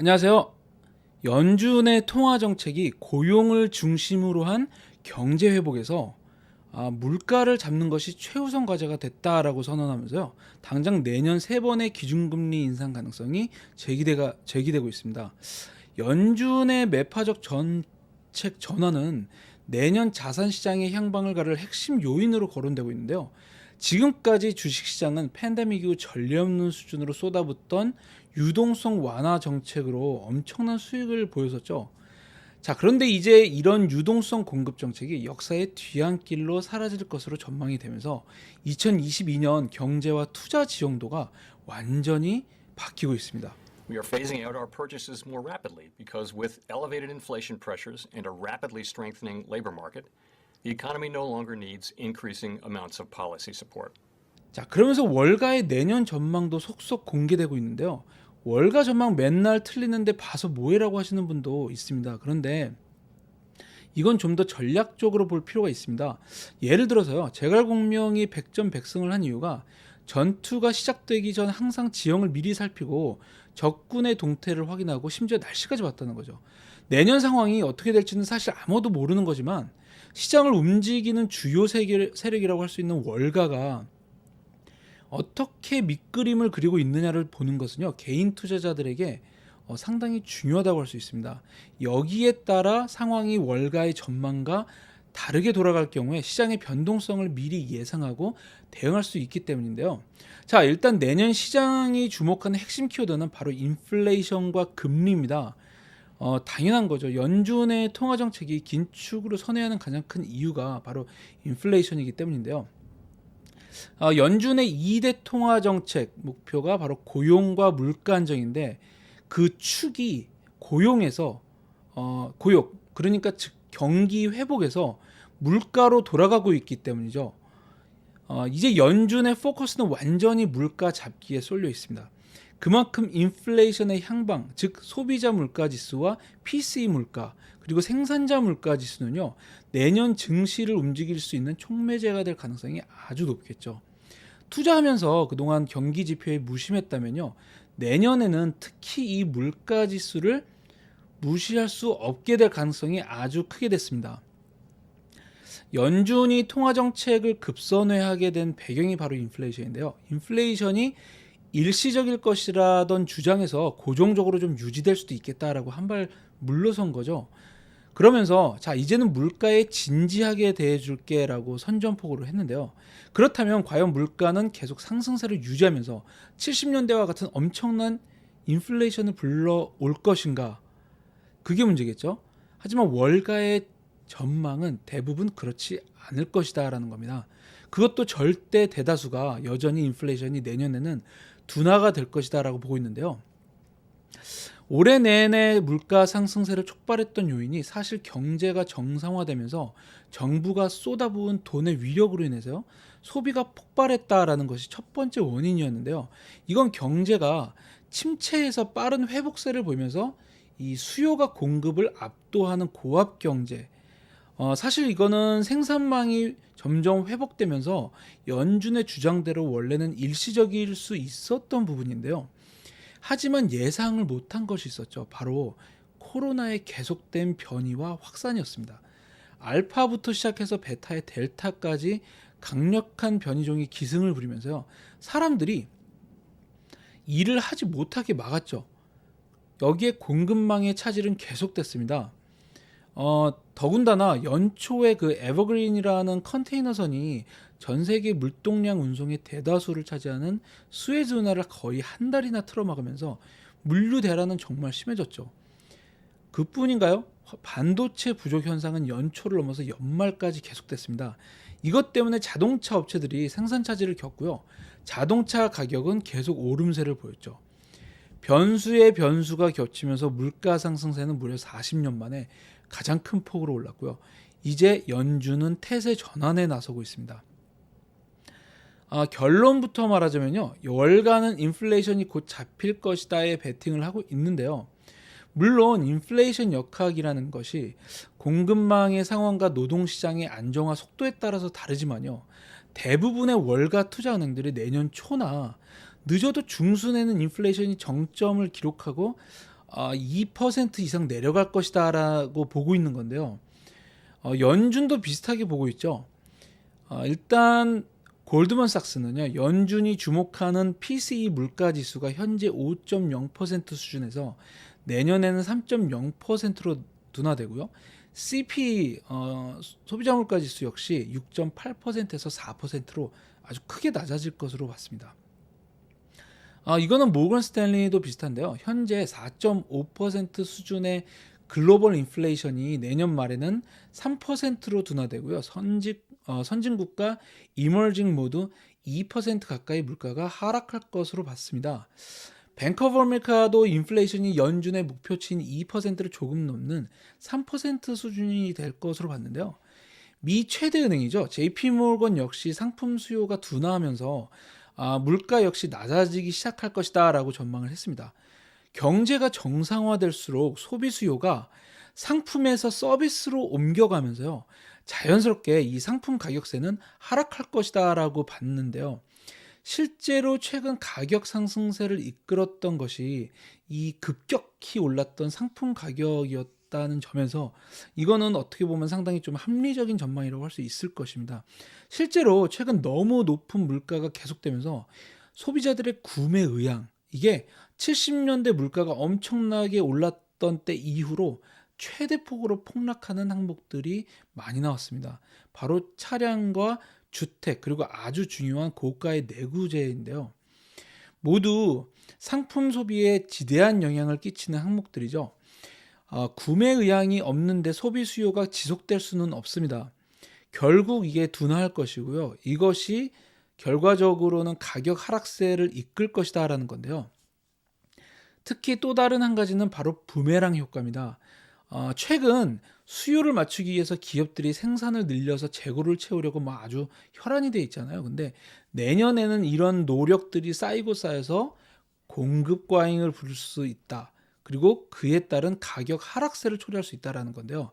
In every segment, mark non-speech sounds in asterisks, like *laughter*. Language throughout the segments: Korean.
안녕하세요. 연준의 통화 정책이 고용을 중심으로 한 경제 회복에서 아, 물가를 잡는 것이 최우선 과제가 됐다라고 선언하면서요. 당장 내년 세 번의 기준금리 인상 가능성이 제기되가 제기되고 있습니다. 연준의 매파적 정책 전환은 내년 자산 시장의 향방을 가를 핵심 요인으로 거론되고 있는데요. 지금까지 주식시장은 팬데믹 이후 전례 없는 수준으로 쏟아붓던 유동성 완화 정책으로 엄청난 수익을 보였었죠. 자, 그런데 이제 이런 유동성 공급 정책이 역사의 뒤안길로 사라질 것으로 전망이 되면서 2022년 경제와 투자 지형도가 완전히 바뀌고 있습니다. We are phasing out our purchases more rapidly because with elevated inflation pressures and a rapidly strengthening labor market, the economy no longer needs increasing amounts of policy support. 자, 그러면서 월가의 내년 전망도 속속 공개되고 있는데요. 월가 전망 맨날 틀리는데 봐서 뭐해라고 하시는 분도 있습니다. 그런데 이건 좀 더 전략적으로 볼 필요가 있습니다. 예를 들어서요. 제갈공명이 백전백승을 한 이유가 전투가 시작되기 전 항상 지형을 미리 살피고 적군의 동태를 확인하고 심지어 날씨까지 봤다는 거죠. 내년 상황이 어떻게 될지는 사실 아무도 모르는 거지만 시장을 움직이는 주요 세력이라고 할 수 있는 월가가 어떻게 밑그림을 그리고 있느냐를 보는 것은요 개인 투자자들에게 어, 상당히 중요하다고 할 수 있습니다. 여기에 따라 상황이 월가의 전망과 다르게 돌아갈 경우에 시장의 변동성을 미리 예상하고 대응할 수 있기 때문인데요. 자, 일단 내년 시장이 주목하는 핵심 키워드는 바로 인플레이션과 금리입니다. 어, 당연한 거죠. 연준의 통화 정책이 긴축으로 선회하는 가장 큰 이유가 바로 인플레이션이기 때문인데요. 어, 연준의 2대 통화 정책 목표가 바로 고용과 물가 안정인데 그 축이 고용에서 어, 고용 그러니까 즉 경기 회복에서 물가로 돌아가고 있기 때문이죠. 어, 이제 연준의 포커스는 완전히 물가 잡기에 쏠려 있습니다. 그만큼 인플레이션의 향방, 즉 소비자 물가 지수와 PCE 물가 그리고 생산자 물가 지수는요 내년 증시를 움직일 수 있는 촉매제가 될 가능성이 아주 높겠죠. 투자하면서 그동안 경기 지표에 무심했다면요 내년에는 특히 이 물가 지수를 무시할 수 없게 될 가능성이 아주 크게 됐습니다. 연준이 통화 정책을 급선회하게 된 배경이 바로 인플레이션인데요. 인플레이션이 일시적일 것이라던 주장에서 고정적으로 좀 유지될 수도 있겠다라고 한 발 물러선 거죠. 그러면서 자 이제는 물가에 진지하게 대해줄게라고 선전포고를 했는데요. 그렇다면 과연 물가는 계속 상승세를 유지하면서 70년대와 같은 엄청난 인플레이션을 불러올 것인가? 그게 문제겠죠. 하지만 월가의 전망은 대부분 그렇지 않을 것이다라는 겁니다. 그것도 절대 대다수가 여전히 인플레이션이 내년에는 둔화가 될 것이다라고 보고 있는데요. 올해 내내 물가 상승세를 촉발했던 요인이 사실 경제가 정상화되면서 정부가 쏟아부은 돈의 위력으로 인해서 소비가 폭발했다라는 것이 첫 번째 원인이었는데요. 이건 경제가 침체에서 빠른 회복세를 보이면서 이 수요가 공급을 압도하는 고압 경제. 어, 사실 이거는 생산망이 점점 회복되면서 연준의 주장대로 원래는 일시적일 수 있었던 부분인데요. 하지만 예상을 못한 것이 있었죠. 바로 코로나의 계속된 변이와 확산이었습니다. 알파부터 시작해서 베타의 델타까지 강력한 변이종이 기승을 부리면서요. 사람들이 일을 하지 못하게 막았죠. 여기에 공급망의 차질은 계속됐습니다. 어, 더군다나 연초에 그 에버그린이라는 컨테이너선이 전 세계 물동량 운송의 대다수를 차지하는 수에즈 운하를 거의 한 달이나 틀어막으면서 물류 대란은 정말 심해졌죠. 그뿐인가요? 반도체 부족 현상은 연초를 넘어서 연말까지 계속됐습니다. 이것 때문에 자동차 업체들이 생산 차질을 겪고요. 자동차 가격은 계속 오름세를 보였죠. 변수의 변수가 겹치면서 물가 상승세는 무려 40년 만에 가장 큰 폭으로 올랐고요. 이제 연준은 태세 전환에 나서고 있습니다. 아, 결론부터 말하자면요. 월가는 인플레이션이 곧 잡힐 것이다에 베팅을 하고 있는데요. 물론 인플레이션 역학이라는 것이 공급망의 상황과 노동시장의 안정화 속도에 따라서 다르지만요. 대부분의 월가 투자은행들이 내년 초나 늦어도 중순에는 인플레이션이 정점을 기록하고 아, 2% 이상 내려갈 것이다라고 보고 있는 건데요. 어, 연준도 비슷하게 보고 있죠. 어, 일단 골드만삭스는요. 연준이 주목하는 PCE 물가 지수가 현재 5.0% 수준에서 내년에는 3.0%로 둔화되고요. CP 어, 소비자 물가 지수 역시 6.8%에서 4%로 아주 크게 낮아질 것으로 봤습니다. 아, 이거는 모건 스탠리도 비슷한데요. 현재 4.5% 수준의 글로벌 인플레이션이 내년 말에는 3%로 둔화되고요. 선직, 어, 선진국과 이머징 모두 2% 가까이 물가가 하락할 것으로 봤습니다. 뱅크 오브 아메리카도 인플레이션이 연준의 목표치인 2%를 조금 넘는 3% 수준이 될 것으로 봤는데요. 미 최대 은행이죠. JP 모건 역시 상품 수요가 둔화하면서 아, 물가 역시 낮아지기 시작할 것이다라고 전망을 했습니다. 경제가 정상화될수록 소비 수요가 상품에서 서비스로 옮겨가면서요. 자연스럽게 이 상품 가격세는 하락할 것이다라고 봤는데요. 실제로 최근 가격 상승세를 이끌었던 것이 이 급격히 올랐던 상품 가격이었 다는 점에서 이거는 어떻게 보면 상당히 좀 합리적인 전망이라고 할 수 있을 것입니다. 실제로 최근 너무 높은 물가가 계속되면서 소비자들의 구매 의향 이게 70년대 물가가 엄청나게 올랐던 때 이후로 최대폭으로 폭락하는 항목들이 많이 나왔습니다. 바로 차량과 주택 그리고 아주 중요한 고가의 내구재인데요. 모두 상품 소비에 지대한 영향을 끼치는 항목들이죠. 어, 구매 의향이 없는데 소비 수요가 지속될 수는 없습니다. 결국 이게 둔화할 것이고요. 이것이 결과적으로는 가격 하락세를 이끌 것이다라는 건데요. 특히 또 다른 한 가지는 바로 부메랑 효과입니다. 어, 최근 수요를 맞추기 위해서 기업들이 생산을 늘려서 재고를 채우려고 막 아주 혈안이 돼 있잖아요. 근데 내년에는 이런 노력들이 쌓이고 쌓여서 공급 과잉을 부를 수 있다. 그리고 그에 따른 가격 하락세를 초래할 수 있다라는 건데요.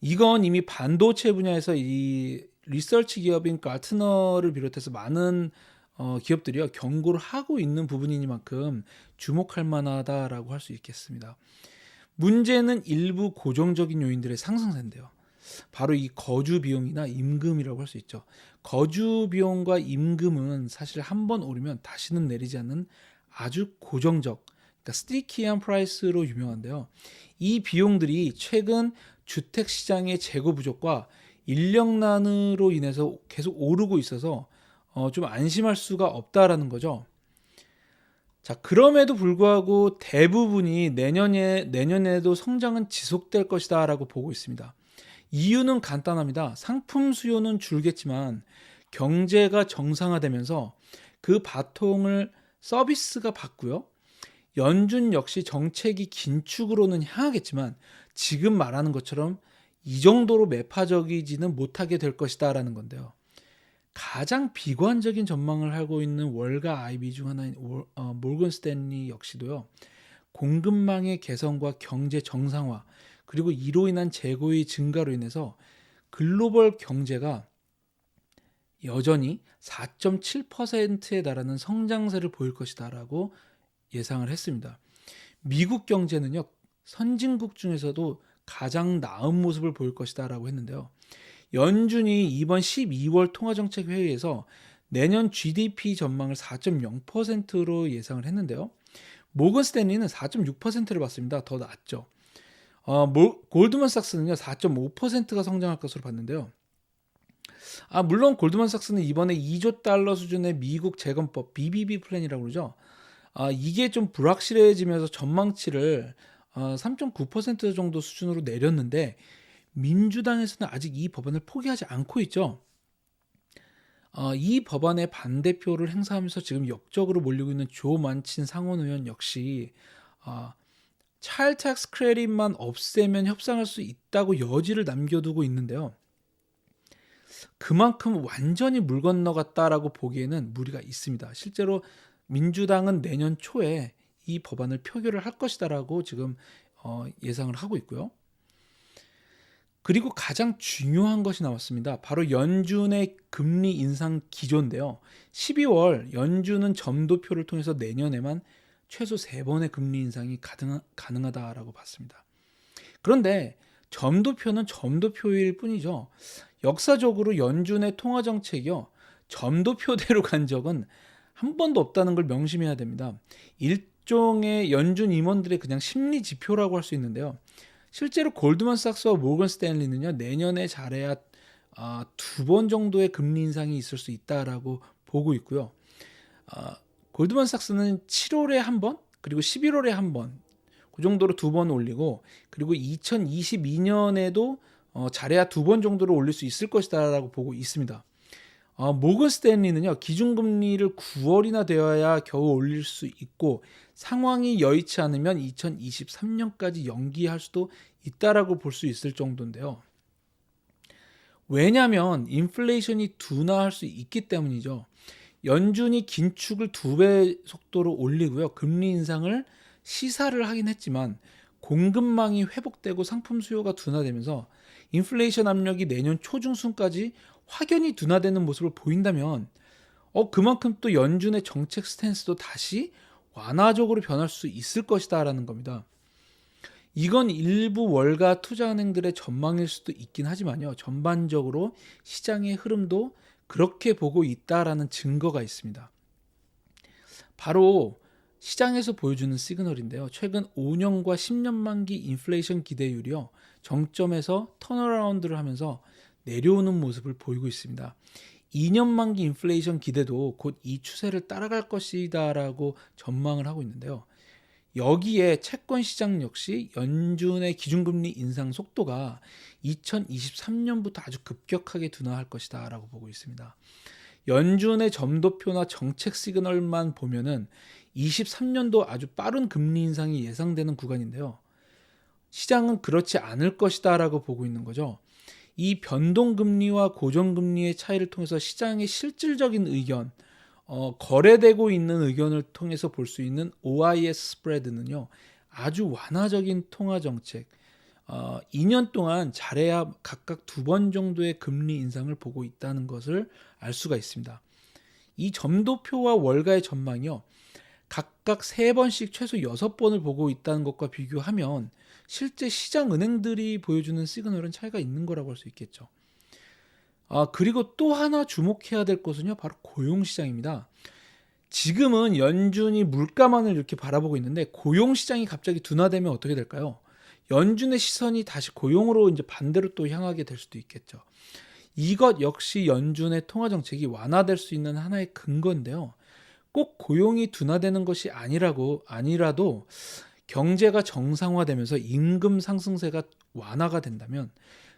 이건 이미 반도체 분야에서 이 리서치 기업인 가트너를 비롯해서 많은 어, 기업들이요 경고를 하고 있는 부분이니만큼 주목할 만하다라고 할 수 있겠습니다. 문제는 일부 고정적인 요인들의 상승세인데요. 바로 이 거주 비용이나 임금이라고 할 수 있죠. 거주 비용과 임금은 사실 한 번 오르면 다시는 내리지 않는 아주 고정적, 그러니까 스티키한 프라이스로 유명한데요. 이 비용들이 최근 주택 시장의 재고 부족과 인력난으로 인해서 계속 오르고 있어서 어, 좀 안심할 수가 없다라는 거죠. 자, 그럼에도 불구하고 대부분이 내년에 내년에도 성장은 지속될 것이다라고 보고 있습니다. 이유는 간단합니다. 상품 수요는 줄겠지만 경제가 정상화되면서 그 바통을 서비스가 받고요. 연준 역시 정책이 긴축으로는 향하겠지만 지금 말하는 것처럼 이 정도로 매파적이지는 못하게 될 것이다라는 건데요. 가장 비관적인 전망을 하고 있는 월가 아이비 중 하나인 월- 어, 몰건 스탠리 역시도요. 공급망의 개선과 경제 정상화 그리고 이로 인한 재고의 증가로 인해서 글로벌 경제가 여전히 4.7%에 달하는 성장세를 보일 것이다라고 예상을 했습니다. 미국 경제는요. 선진국 중에서도 가장 나은 모습을 보일 것이다 라고 했는데요. 연준이 이번 12월 통화정책 회의에서 내년 GDP 전망을 4.0%로 예상을 했는데요. 모건 스탠리는 4.6%를 봤습니다. 더 낮죠. 어, 몰- 골드만삭스는요 4.5%가 성장할 것으로 봤는데요. 아 물론 골드만삭스는 이번에 2조 달러 수준의 미국 재건법 BBB 플랜이라고 그러죠. 아 이게 좀 불확실해지면서 전망치를 어, 3.9% 정도 수준으로 내렸는데 민주당에서는 아직 이 법안을 포기하지 않고 있죠. 어, 이 법안의 반대표를 행사하면서 지금 역적으로 몰리고 있는 조 만친 상원 의원 역시 어, 차일 텍스 크레딧만 없애면 협상할 수 있다고 여지를 남겨두고 있는데요. 그만큼 완전히 물 건너갔다라고 보기에는 무리가 있습니다. 실제로 민주당은 내년 초에 이 법안을 표결을 할 것이다라고 지금 어, 예상을 하고 있고요. 그리고 가장 중요한 것이 나왔습니다. 바로 연준의 금리 인상 기조인데요. 12월 연준은 점도표를 통해서 내년에만 최소 세 번의 금리 인상이 가능, 가능하다라고 봤습니다. 그런데 점도표는 점도표일 뿐이죠. 역사적으로 연준의 통화 정책이요. 점도표대로 간 적은 한 번도 없다는 걸 명심해야 됩니다. 일종의 연준 임원들의 그냥 심리 지표라고 할 수 있는데요. 실제로 골드만삭스와 모건 스탠리는요 내년에 잘해야 아, 두 번 정도의 금리 인상이 있을 수 있다라고 보고 있고요. 아, 골드만삭스는 7월에 한 번, 그리고 11월에 한 번, 그 정도로 두 번 올리고, 그리고 2022년에도 어, 잘해야 두 번 정도로 올릴 수 있을 것이다라고 보고 있습니다. 어, 모건 스탠리는요 기준금리를 9월이나 되어야 겨우 올릴 수 있고 상황이 여의치 않으면 2023년까지 연기할 수도 있다라고 볼 수 있을 정도인데요. 왜냐하면 인플레이션이 둔화할 수 있기 때문이죠. 연준이 긴축을 두 배 속도로 올리고요. 금리 인상을 시사를 하긴 했지만 공급망이 회복되고 상품 수요가 둔화되면서 인플레이션 압력이 내년 초중순까지 확연히 둔화되는 모습을 보인다면 어 그만큼 또 연준의 정책 스탠스도 다시 완화적으로 변할 수 있을 것이다라는 겁니다. 이건 일부 월가 투자은행들의 전망일 수도 있긴 하지만요. 전반적으로 시장의 흐름도 그렇게 보고 있다라는 증거가 있습니다. 바로 시장에서 보여주는 시그널인데요. 최근 5년과 10년 만기 인플레이션 기대율이요. 정점에서 턴어라운드를 하면서 내려오는 모습을 보이고 있습니다. 2년 만기 인플레이션 기대도 곧 이 추세를 따라갈 것이다라고 전망을 하고 있는데요. 여기에 채권 시장 역시 연준의 기준금리 인상 속도가 2023년부터 아주 급격하게 둔화할 것이다라고 보고 있습니다. 연준의 점도표나 정책 시그널만 보면은 23년도 아주 빠른 금리 인상이 예상되는 구간인데요. 시장은 그렇지 않을 것이다라고 보고 있는 거죠. 이 변동금리와 고정금리의 차이를 통해서 시장의 실질적인 의견, 어, 거래되고 있는 의견을 통해서 볼 수 있는 OIS 스프레드는요, 아주 완화적인 통화 정책, 어, 2년 동안 잘해야 각각 두 번 정도의 금리 인상을 보고 있다는 것을 알 수가 있습니다. 이 점도표와 월가의 전망이요, 각각 세 번씩 최소 여섯 번을 보고 있다는 것과 비교하면 실제 시장 은행들이 보여주는 시그널은 차이가 있는 거라고 할 수 있겠죠. 아, 그리고 또 하나 주목해야 될 것은요, 바로 고용 시장입니다. 지금은 연준이 물가만을 이렇게 바라보고 있는데 고용 시장이 갑자기 둔화되면 어떻게 될까요? 연준의 시선이 다시 고용으로 이제 반대로 또 향하게 될 수도 있겠죠. 이것 역시 연준의 통화 정책이 완화될 수 있는 하나의 근거인데요. 꼭 고용이 둔화되는 것이 아니라고 아니라도 경제가 정상화되면서 임금 상승세가 완화가 된다면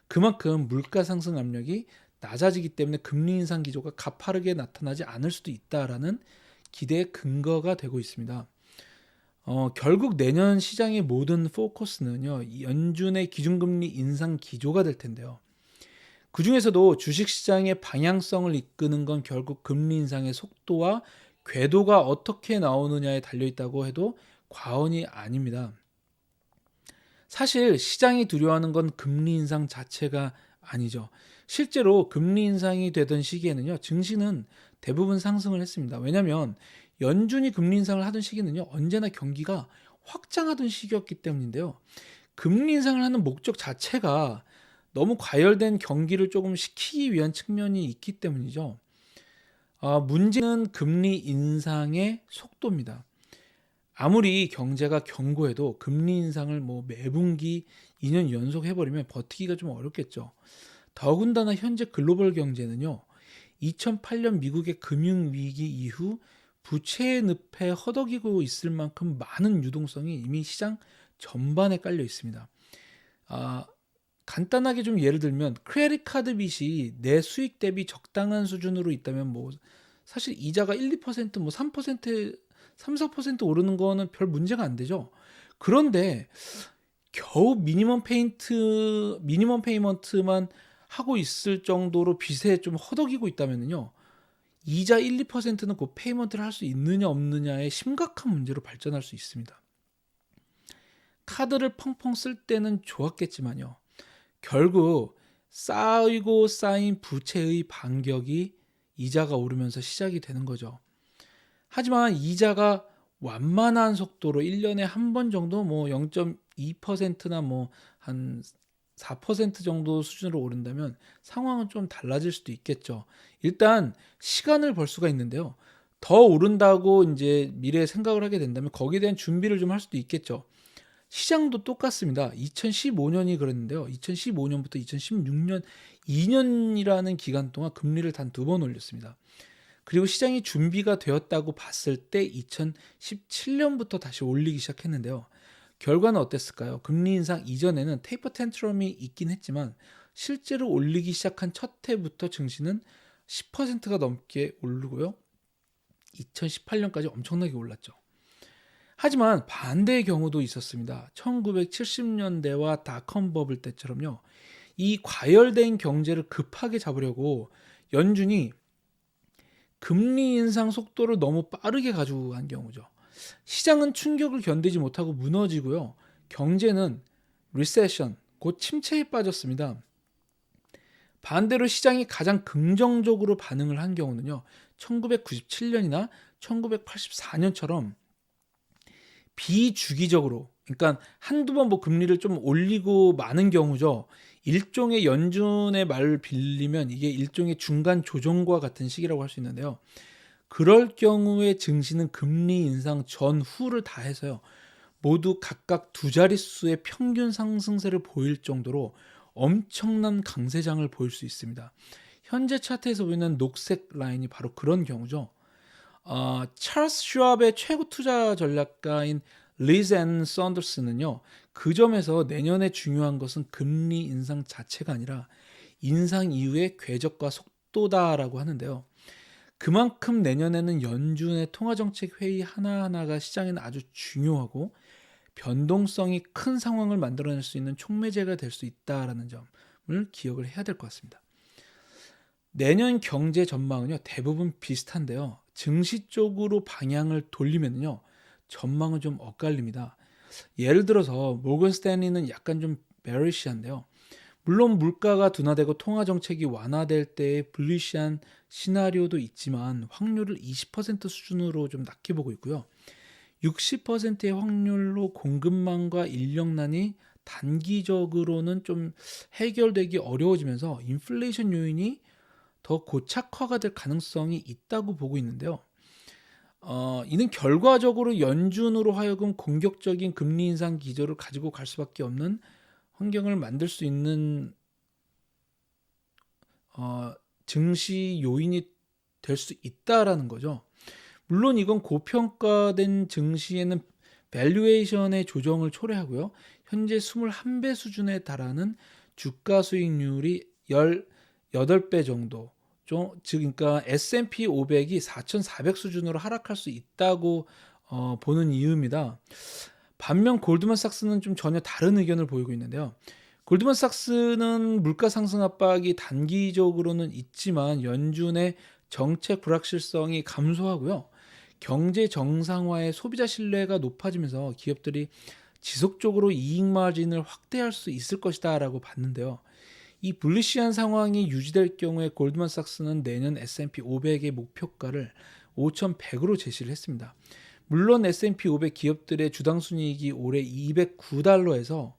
그만큼 물가 상승 압력이 낮아지기 때문에 금리 인상 기조가 가파르게 나타나지 않을 수도 있다라는 기대의 근거가 되고 있습니다. 어, 결국 내년 시장의 모든 포커스는요, 이 연준의 기준금리 인상 기조가 될 텐데요. 그 중에서도 주식시장의 방향성을 이끄는 건 결국 금리 인상의 속도와 궤도가 어떻게 나오느냐에 달려 있다고 해도 과언이 아닙니다. 사실 시장이 두려워하는 건 금리 인상 자체가 아니죠. 실제로 금리 인상이 되던 시기에는요, 증시는 대부분 상승을 했습니다. 왜냐하면 연준이 금리 인상을 하던 시기는요, 언제나 경기가 확장하던 시기였기 때문인데요. 금리 인상을 하는 목적 자체가 너무 과열된 경기를 조금 식히기 위한 측면이 있기 때문이죠. 아, 문제는 금리 인상의 속도입니다. 아무리 경제가 견고해도 금리 인상을 뭐 매분기 2년 연속 해버리면 버티기가 좀 어렵겠죠. 더군다나 현재 글로벌 경제는요, 2008년 미국의 금융위기 이후 부채의 늪에 허덕이고 있을 만큼 많은 유동성이 이미 시장 전반에 깔려 있습니다. 아, 간단하게 좀 예를 들면 크레딧 카드 빚이 내 수익 대비 적당한 수준으로 있다면 뭐 사실 이자가 1, 2%, 뭐 3%, 3, 4% 오르는 거는 별 문제가 안 되죠. 그런데 겨우 미니멈 페인트, 미니멈 페이먼트만 하고 있을 정도로 빚에 좀 허덕이고 있다면요. 이자 1, 2%는 그 페이먼트를 할 수 있느냐 없느냐의 심각한 문제로 발전할 수 있습니다. 카드를 펑펑 쓸 때는 좋았겠지만요. 결국 쌓이고 쌓인 부채의 반격이 이자가 오르면서 시작이 되는 거죠. 하지만 이자가 완만한 속도로 1년에 한 번 정도 뭐 0.2%나 뭐한 4% 정도 수준으로 오른다면 상황은 좀 달라질 수도 있겠죠. 일단 시간을 벌 수가 있는데요. 더 오른다고 이제 미래에 생각을 하게 된다면 거기에 대한 준비를 좀 할 수도 있겠죠. 시장도 똑같습니다. 2015년이 그랬는데요. 2015년부터 2016년 2년이라는 기간 동안 금리를 단 두 번 올렸습니다. 그리고 시장이 준비가 되었다고 봤을 때 2017년부터 다시 올리기 시작했는데요. 결과는 어땠을까요? 금리 인상 이전에는 테이퍼 텐트럼이 있긴 했지만 실제로 올리기 시작한 첫 해부터 증시는 10%가 넘게 오르고요. 2018년까지 엄청나게 올랐죠. 하지만 반대의 경우도 있었습니다. 1970년대와 닷컴 버블 때처럼요. 이 과열된 경제를 급하게 잡으려고 연준이 금리 인상 속도를 너무 빠르게 가지고 간 경우죠. 시장은 충격을 견디지 못하고 무너지고요. 경제는 리세션, 곧 침체에 빠졌습니다. 반대로 시장이 가장 긍정적으로 반응을 한 경우는요. 1997년이나 1984년처럼 비주기적으로 그러니까 한두 번 뭐 금리를 좀 올리고 마는 경우죠. 일종의 연준의 말을 빌리면 이게 일종의 중간 조정과 같은 시기라고 할 수 있는데요. 그럴 경우에 증시는 금리 인상 전후를 다 해서요. 모두 각각 두 자릿수의 평균 상승세를 보일 정도로 엄청난 강세장을 보일 수 있습니다. 현재 차트에서 보이는 녹색 라인이 바로 그런 경우죠. 어, 찰스 슈압의 최고 투자 전략가인 리즈 앤 썬더스는요. 그 점에서 내년에 중요한 것은 금리 인상 자체가 아니라 인상 이후의 궤적과 속도다라고 하는데요. 그만큼 내년에는 연준의 통화정책 회의 하나하나가 시장에는 아주 중요하고 변동성이 큰 상황을 만들어낼 수 있는 촉매제가 될 수 있다라는 점을 기억을 해야 될 것 같습니다. 내년 경제 전망은요 대부분 비슷한데요. 증시 쪽으로 방향을 돌리면요 전망은 좀 엇갈립니다. 예를 들어서 모건 스탠리는 약간 좀 베리시한데요. 물론 물가가 둔화되고 통화 정책이 완화될 때의 불리시한 시나리오도 있지만 확률을 20% 수준으로 좀 낮게 보고 있고요. 60%의 확률로 공급망과 인력난이 단기적으로는 좀 해결되기 어려워지면서 인플레이션 요인이 더 고착화가 될 가능성이 있다고 보고 있는데요. 어, 이는 결과적으로 연준으로 하여금 공격적인 금리 인상 기조를 가지고 갈 수밖에 없는 환경을 만들 수 있는 어, 증시 요인이 될 수 있다라는 거죠. 물론 이건 고평가된 증시에는 밸류에이션의 조정을 초래하고요. 현재 21배 수준에 달하는 주가 수익률이 18배 정도 좀, 즉 그러니까 S&P 500이 4,400 수준으로 하락할 수 있다고 어, 보는 이유입니다. 반면 골드만삭스는 좀 전혀 다른 의견을 보이고 있는데요. 골드만삭스는 물가 상승 압박이 단기적으로는 있지만 연준의 정책 불확실성이 감소하고요. 경제 정상화의 소비자 신뢰가 높아지면서 기업들이 지속적으로 이익 마진을 확대할 수 있을 것이다라고 봤는데요. 이 불리시한 상황이 유지될 경우에 골드만삭스는 내년 S&P 500의 목표가를 5,100으로 제시를 했습니다. 물론 S&P 500 기업들의 주당 순이익이 올해 209달러에서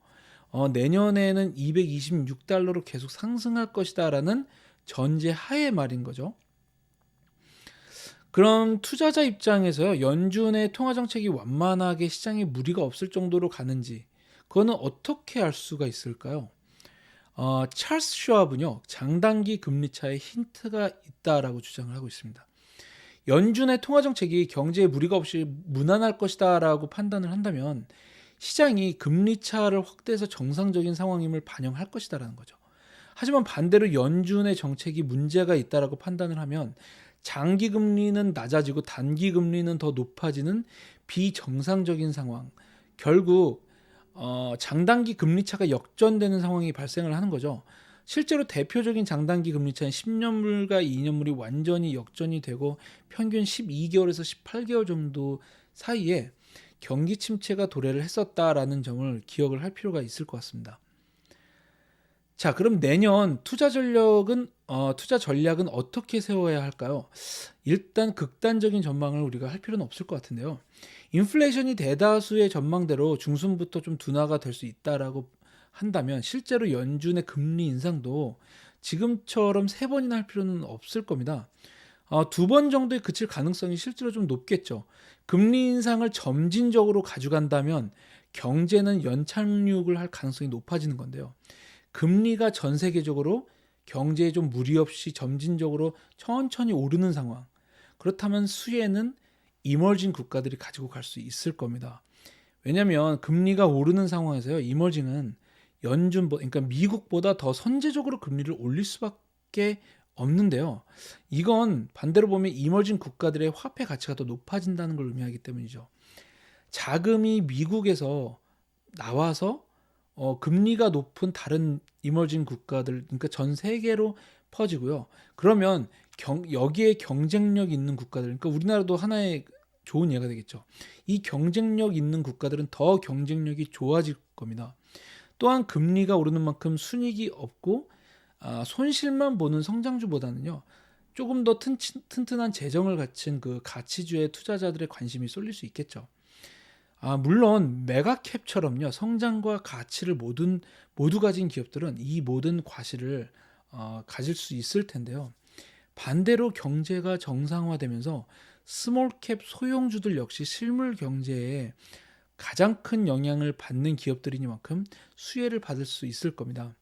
어, 내년에는 226달러로 계속 상승할 것이다라는 전제 하에 말인 거죠. 그럼 투자자 입장에서요 연준의 통화 정책이 완만하게 시장에 무리가 없을 정도로 가는지 그거는 어떻게 알 수가 있을까요? 어, 찰스 슈압은요 장단기 금리 차에 힌트가 있다라고 주장을 하고 있습니다. 연준의 통화 정책이 경제에 무리가 없이 무난할 것이다라고 판단을 한다면 시장이 금리 차를 확대해서 정상적인 상황임을 반영할 것이다라는 거죠. 하지만 반대로 연준의 정책이 문제가 있다라고 판단을 하면 장기 금리는 낮아지고 단기 금리는 더 높아지는 비정상적인 상황. 결국 어, 장단기 금리 차가 역전되는 상황이 발생을 하는 거죠. 실제로 대표적인 장단기 금리 차는 10년물과 2년물이 완전히 역전이 되고 평균 12개월에서 18개월 정도 사이에 경기 침체가 도래를 했었다라는 점을 기억을 할 필요가 있을 것 같습니다. 자, 그럼 내년 투자 전략은 어, 투자 전략은 어떻게 세워야 할까요? 일단 극단적인 전망을 우리가 할 필요는 없을 것 같은데요. 인플레이션이 대다수의 전망대로 중순부터 좀 둔화가 될 수 있다라고 한다면 실제로 연준의 금리 인상도 지금처럼 세 번이나 할 필요는 없을 겁니다. 어, 두 번 정도에 그칠 가능성이 실제로 좀 높겠죠. 금리 인상을 점진적으로 가져간다면 경제는 연착륙을 할 가능성이 높아지는 건데요. 금리가 전 세계적으로 경제에 좀 무리 없이 점진적으로 천천히 오르는 상황. 그렇다면 수혜는 이머징 국가들이 가지고 갈 수 있을 겁니다. 왜냐하면 금리가 오르는 상황에서요, 이머징은 연준, 그러니까 미국보다 더 선제적으로 금리를 올릴 수밖에 없는데요. 이건 반대로 보면 이머징 국가들의 화폐 가치가 더 높아진다는 걸 의미하기 때문이죠. 자금이 미국에서 나와서 어, 금리가 높은 다른 이머징 국가들, 그러니까 전 세계로 퍼지고요. 그러면 경, 여기에 경쟁력 있는 국가들, 그러니까 우리나라도 하나의 좋은 예가 되겠죠. 이 경쟁력 있는 국가들은 더 경쟁력이 좋아질 겁니다. 또한 금리가 오르는 만큼 순이익이 없고 아, 손실만 보는 성장주보다는요. 조금 더 튼, 튼튼한 재정을 갖춘 그 가치주의 투자자들의 관심이 쏠릴 수 있겠죠. 아, 물론 메가캡처럼요. 성장과 가치를 모든 모두 가진 기업들은 이 모든 과실을 어, 가질 수 있을 텐데요. 반대로 경제가 정상화되면서 스몰캡 소형주들 역시 실물 경제에 가장 큰 영향을 받는 기업들이니만큼 수혜를 받을 수 있을 겁니다.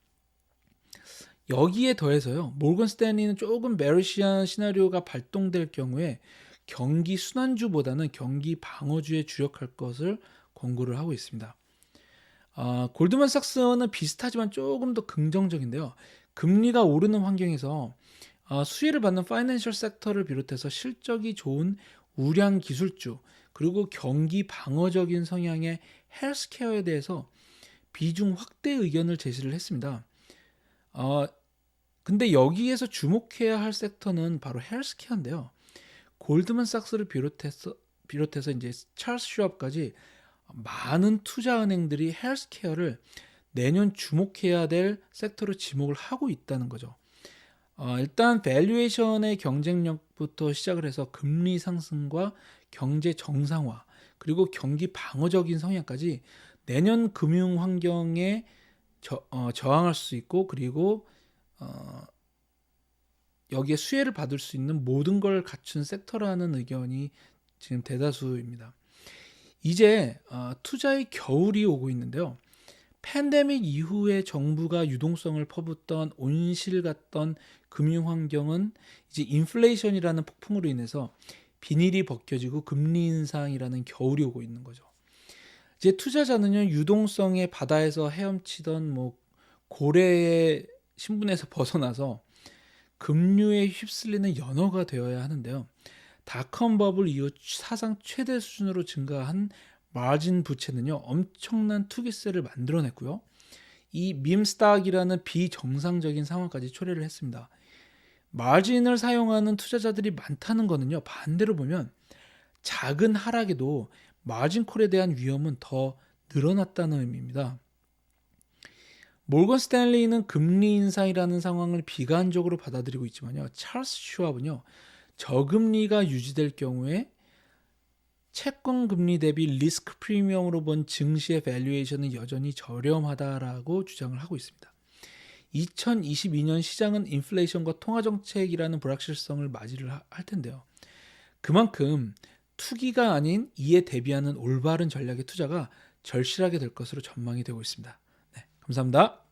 여기에 더해서요. 모건 스탠리는 조금 베르시안 시나리오가 발동될 경우에 경기 순환주보다는 경기 방어주에 주력할 것을 권고를 하고 있습니다. 아, 골드만삭스는 비슷하지만 조금 더 긍정적인데요. 금리가 오르는 환경에서 아, 수혜를 받는 파이낸셜 섹터를 비롯해서 실적이 좋은 우량 기술주 그리고 경기 방어적인 성향의 헬스케어에 대해서 비중 확대 의견을 제시를 했습니다. 어, 근데 여기에서 주목해야 할 섹터는 바로 헬스케어인데요. 골드만삭스를 비롯해서 비롯해서 이제 찰스 슈업까지 많은 투자 은행들이 헬스케어를 내년 주목해야 될 섹터로 지목을 하고 있다는 거죠. 어, 일단 밸류에이션의 경쟁력부터 시작을 해서 금리 상승과 경제 정상화 그리고 경기 방어적인 성향까지 내년 금융 환경에 저, 어, 저항할 수 있고 그리고 어, 여기에 수혜를 받을 수 있는 모든 걸 갖춘 섹터라는 의견이 지금 대다수입니다. 이제 어, 투자의 겨울이 오고 있는데요. 팬데믹 이후에 정부가 유동성을 퍼붓던 온실 같던 금융 환경은 이제 인플레이션이라는 폭풍으로 인해서 비닐이 벗겨지고 금리 인상이라는 겨울이 오고 있는 거죠. 이제 투자자는요 유동성의 바다에서 헤엄치던 뭐 고래의 신분에서 *laughs* 벗어나서 금융에 휩쓸리는 연어가 되어야 하는데요. 닷컴 버블 이후 사상 최대 수준으로 증가한 마진 부채는요 엄청난 투기세를 만들어냈고요. 이 밈스닥이라는 비정상적인 상황까지 초래를 했습니다. 마진을 사용하는 투자자들이 많다는 거는요 반대로 보면 작은 하락에도 마진콜에 대한 위험은 더 늘어났다는 의미입니다. 몰건 스탠리는 금리 인상이라는 상황을 비관적으로 받아들이고 있지만요. 찰스 슈왑은요. 저금리가 유지될 경우에 채권 금리 대비 리스크 프리미엄으로 본 증시의 밸류에이션은 여전히 저렴하다라고 주장을 하고 있습니다. 2022년 시장은 인플레이션과 통화 정책이라는 불확실성을 맞이를 할 텐데요. 그만큼 투기가 아닌 이에 대비하는 올바른 전략의 투자가 절실하게 될 것으로 전망이 되고 있습니다. 네, 감사합니다.